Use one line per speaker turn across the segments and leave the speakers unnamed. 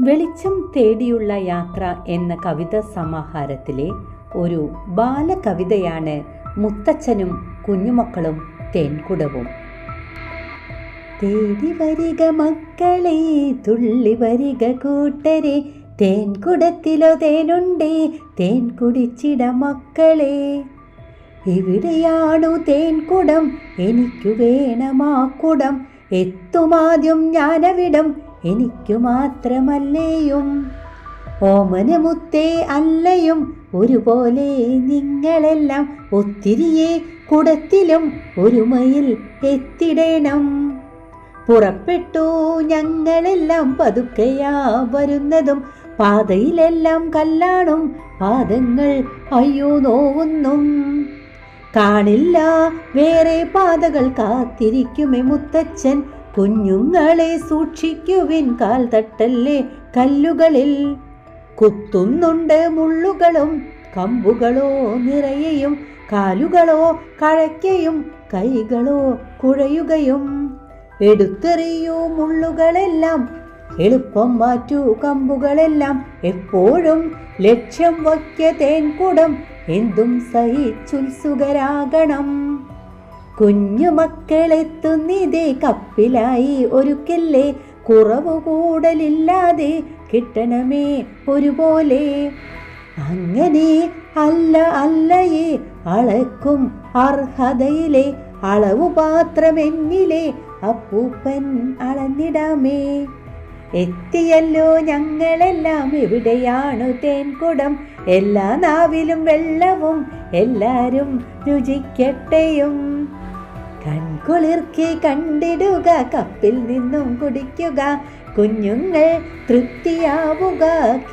വെളിച്ചം തേടിയുള്ള യാത്ര എന്ന കവിത സമാഹാരത്തിലെ ഒരു ബാലകവിതയാണ് മുത്തച്ഛനും കുഞ്ഞുമക്കളും തേൻകുടവും. തേടി വരിക മക്കളെ തുള്ളി വരിക കൂട്ടരെ തേൻകുടത്തിലോ തേനുണ്ടേ തേൻ കുടിച്ചിട മക്കളെ. എവിടെയാണു തേൻകുടം? എനിക്കു വേണമാക്കുടം കുടം. എത്തുമാദ്യം ഞാനവിടം. എനിക്കു മാത്രമല്ലേയും ഓമനമുത്തേ അല്ലയും ഒരുപോലെ നിങ്ങളെല്ലാം ഒത്തിരിയെ കുടത്തിലും ഒരുമയിൽ എത്തിടേണം. പുറപ്പെട്ടു ഞങ്ങളെല്ലാം പതുക്കെയാ വരുന്നതും പാതയിലെല്ലാം കല്ലാണും പാദങ്ങൾ അയ്യോ നോവുന്നും. കാണില്ല വേറെ പാതകൾ കാത്തിരിക്കുമേ മുത്തച്ഛൻ കുഞ്ഞുങ്ങളെ സൂക്ഷിക്കുവിൻ കാൽ തട്ടല്ലേ കല്ലുകളിൽ. കുത്തുന്നുണ്ട് മുള്ളുകളും കമ്പുകളോ നിറയെയും കാലുകളോ കഴയ്ക്കയും കൈകളോ കുഴയുകയും. എടുത്തെറിയൂ മുള്ളുകളെല്ലാം എളുപ്പം മാറ്റൂ കമ്പുകളെല്ലാം. എപ്പോഴും ലക്ഷ്യം വയ്ക്ക തേൻകുടം എന്തും സഹിച്ചുത്സുകരാകണം കുഞ്ഞു മക്കളെത്തുന്നിതേ കപ്പിലായി ഒരുക്കല്ലേ. കുറവ് കൂടലില്ലാതെ കിട്ടണമേ ഒരുപോലെ. അങ്ങനെ അല്ല അല്ലയേ അളക്കും അർഹതയിലെ അളവു പാത്രമെന്നിലെ അപ്പൂപ്പൻ അളന്നിടാമേ. എത്തിയല്ലോ ഞങ്ങളെല്ലാം. എവിടെയാണു തേൻകുടം? എല്ലാ നാവിലും വെള്ളവും എല്ലാരും രുചിക്കട്ടെയും. കൺകുളിർക്കി കണ്ടിടുക കപ്പിൽ നിന്നും കുടിക്കുക. കുഞ്ഞുങ്ങൾ തൃപ്തിയാവുക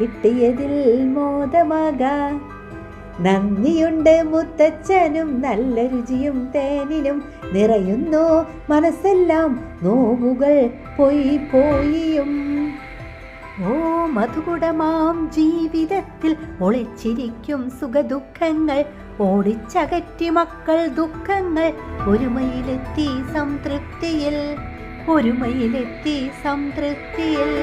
കിട്ടിയതിൽ മോദമാക. നന്ദിയുണ്ട് മുത്തച്ഛനും നല്ല രുചിയും തേനിലും നിറയുന്നു മനസ്സെല്ലാം. നോവുകൾ പോയി പോയിയും. ഓ മധുകുടമാം ജീവിതത്തിൽ ഒളിച്ചിരിക്കും സുഖദുഃഖങ്ങൾ. ഓടിച്ചകറ്റി മക്കൾ ദുഃഖങ്ങൾ. ഒരുമയിലെത്തി സംതൃപ്തിയിൽ. ഒരുമയിലെത്തി സംതൃപ്തിയിൽ.